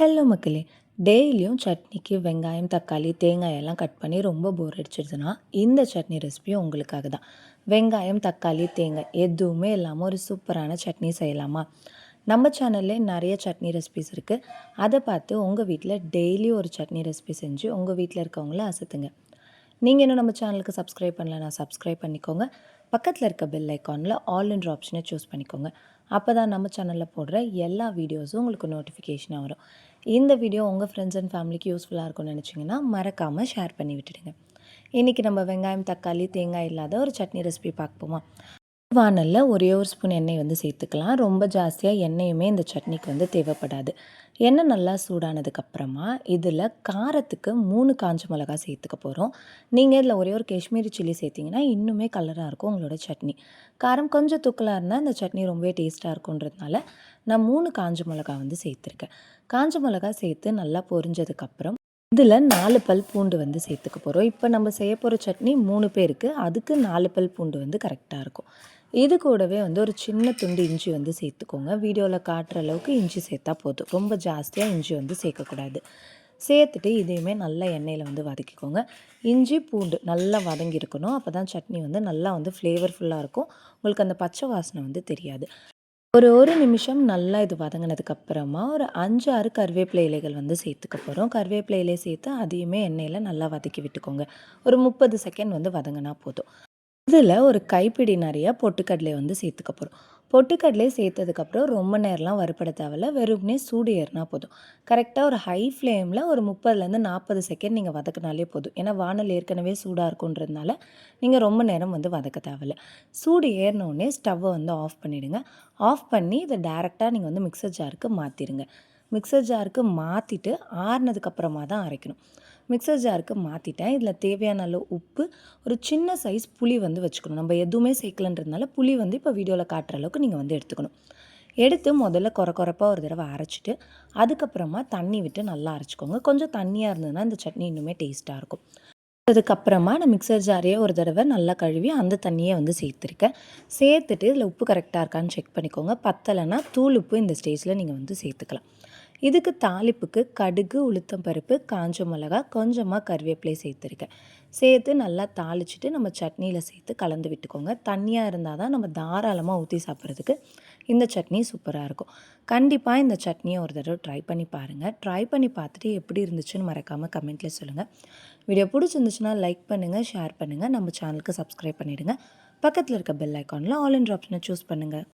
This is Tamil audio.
ஹலோ மக்களே. டெய்லியும் சட்னிக்கு வெங்காயம் தக்காளி தேங்காய் எல்லாம் கட் பண்ணி ரொம்ப போர் அடிச்சிடுதுன்னா இந்த சட்னி ரெசிபியும் உங்களுக்காக தான். வெங்காயம் தக்காளி தேங்காய் எதுவுமே இல்லாமல் ஒரு சூப்பரான சட்னி செய்யலாமா? நம்ம சேனல்லே நிறைய சட்னி ரெசிபிஸ் இருக்குது அதை பார்த்து உங்கள் வீட்டில் டெய்லி ஒரு சட்னி ரெசிபி செஞ்சு உங்கள் வீட்டில் இருக்கவங்கள அசத்துங்க. நீங்கள் இன்னும் நம்ம சேனலுக்கு சப்ஸ்கிரைப் பண்ணலன்னா சப்ஸ்கிரைப் பண்ணிக்கோங்க. பக்கத்தில் இருக்க பெல் ஐக்கானில் ஆல் என்ற ஆப்ஷனை சூஸ் பண்ணிக்கோங்க. அப்போ தான் நம்ம சேனலில் போடுற எல்லா வீடியோஸும் உங்களுக்கு நோட்டிஃபிகேஷனாக வரும். இந்த வீடியோ உங்கள் ஃப்ரெண்ட்ஸ் அண்ட் ஃபேமிலிக்கு யூஸ்ஃபுல்லாக இருக்கும்னு நினச்சிங்கன்னா மறக்காமல் ஷேர் பண்ணி விட்டுடுங்க. இன்றைக்கி நம்ம வெங்காயம் தக்காளி தேங்காய் இல்லாத ஒரு சட்னி ரெசிபி பார்ப்போமா வானலில் ஒரே ஒரு ஸ்பூன் எண்ணெய் வந்து சேர்த்துக்கலாம். ரொம்ப ஜாஸ்தியாக எண்ணெயுமே இந்த சட்னிக்கு வந்து தேவைப்படாது. எண்ணெய் நல்லா சூடானதுக்கப்புறமா இதில் காரத்துக்கு மூணு காஞ்ச மிளகா சேர்த்துக்க போகிறோம் நீங்கள் இதில் ஒரே ஒரு காஷ்மீரி சில்லி சேர்த்திங்கன்னா இன்னுமே கலராக இருக்கும் உங்களோட சட்னி. காரம் கொஞ்சம் தூக்கலாக இருந்தால் இந்த சட்னி ரொம்பவே டேஸ்ட்டாக இருக்குன்றதுனால நான் மூணு காஞ்ச மிளகா வந்து சேர்த்துருக்கேன். காஞ்ச மிளகா சேர்த்து நல்லா பொரிஞ்சதுக்கப்புறம் இதில் நாலு பல் பூண்டு வந்து சேர்த்துக்க போகிறோம் இப்போ நம்ம செய்ய போகிற சட்னி மூணு பேருக்கு அதுக்கு நாலு பல் பூண்டு வந்து கரெக்டாக இருக்கும். இது கூடவே வந்து ஒரு சின்ன துண்டு இஞ்சி வந்து சேர்த்துக்கோங்க. வீடியோவில் காட்டுற அளவுக்கு இஞ்சி சேர்த்தா போதும். ரொம்ப ஜாஸ்தியாக இஞ்சி வந்து சேர்க்கக்கூடாது. சேர்த்துட்டு இதையுமே நல்லா எண்ணெயில் வந்து வதக்கிக்கோங்க. இஞ்சி பூண்டு நல்லா வதங்கியிருக்கணும். அப்போ தான் சட்னி வந்து நல்லா வந்து ஃப்ளேவர்ஃபுல்லாக இருக்கும். உங்களுக்கு அந்த பச்சை வாசனை வந்து தெரியாது. ஒரு ஒரு நிமிஷம் நல்லா இது வதங்கினதுக்கப்புறமா ஒரு அஞ்சு ஆறு கருவேப்பிலை இலைகள் வந்து சேர்த்துக்க போகிறோம் கருவேப்பிலை இலையை சேர்த்து அதையுமே எண்ணெயில் நல்லா வதக்கி விட்டுக்கோங்க. ஒரு முப்பது செகண்ட் வந்து வதங்கினா போதும். இதில் ஒரு கைப்பிடி நிறைய பொட்டுக்கடலை வந்து சேர்த்துக்க போகிறோம். பொட்டுக்கடலை சேர்த்ததுக்கப்புறம் ரொம்ப நேரம்லாம் வறுப்பட தேவையில்ல. வெறும்னே சூடு ஏறினா போதும். கரெக்டாக ஒரு ஹை ஃப்ளேமில் ஒரு முப்பதுலேருந்து நாற்பது செகண்ட் நீங்கள் வதக்கினாலே போதும். ஏன்னா வானல் ஏற்கனவே சூடாக இருக்குன்றதுனால நீங்கள் ரொம்ப நேரம் வந்து வதக்க தேவையில்ல. சூடு ஏறினோடனே ஸ்டவ்வை வந்து ஆஃப் பண்ணிவிடுங்க ஆஃப் பண்ணி இதை டேரெக்டாக நீங்கள் வந்து மிக்சர் ஜாருக்கு மாற்றிடுங்க மிக்சர் ஜாருக்கு மாற்றிட்டு ஆறுனதுக்கப்புறமா தான் அரைக்கணும். மிக்சர் ஜாருக்கு மாற்றிட்டேன் இதில் தேவையான அளவு உப்பு ஒரு சின்ன சைஸ் புளி வந்து வச்சுக்கணும். நம்ம எதுவுமே சேர்க்கலன்றதுனால புளி வந்து இப்போ வீடியோவில் காட்டுற அளவுக்கு நீங்கள் வந்து எடுத்துக்கணும். எடுத்து முதல்ல குறை குறைப்பாக ஒரு தடவை அரைச்சிட்டு அதுக்கப்புறமா தண்ணி விட்டு நல்லா அரைச்சிக்கோங்க. கொஞ்சம் தண்ணியாக இருந்ததுன்னா இந்த சட்னி இன்னுமே டேஸ்ட்டாக இருக்கும். அதுக்கப்புறமா நான் மிக்சர் ஜாரையே ஒரு தடவை நல்லா கழுவி அந்த தண்ணியை வந்து சேர்த்துருக்கேன். சேர்த்துட்டு இதில் உப்பு கரெக்டாக இருக்கான்னு செக் பண்ணிக்கோங்க. பத்தலைன்னா தூள் உப்பு இந்த ஸ்டேஜில் நீங்கள் வந்து சேர்த்துக்கலாம். இதுக்கு தாளிப்புக்கு கடுகு உளுத்தம் பருப்பு காஞ்ச மிளகா கொஞ்சமாக கருவேப்பிலை சேர்த்துருக்கேன். சேர்த்து நல்லா தாளிச்சிட்டு நம்ம சட்னியில் சேர்த்து கலந்து விட்டுக்கோங்க. தண்ணியாக இருந்தால் தான் நம்ம தாராளமாக ஊற்றி சாப்பிட்றதுக்கு இந்த சட்னி சூப்பராக இருக்கும். கண்டிப்பாக இந்த சட்னியை ஒரு தடவை ட்ரை பண்ணி பாருங்கள் ட்ரை பண்ணி பார்த்துட்டு எப்படி இருந்துச்சுன்னு மறக்காமல் கமெண்ட்டில் சொல்லுங்கள் வீடியோ பிடிச்சிருந்துச்சுன்னா லைக் பண்ணுங்கள் ஷேர் பண்ணுங்கள் நம்ம சேனலுக்கு சப்ஸ்கிரைப் பண்ணிவிடுங்க பக்கத்தில் இருக்க பெல் ஐக்கானில் ஆல் இன் ஆப்ஷனை சூஸ் பண்ணுங்கள்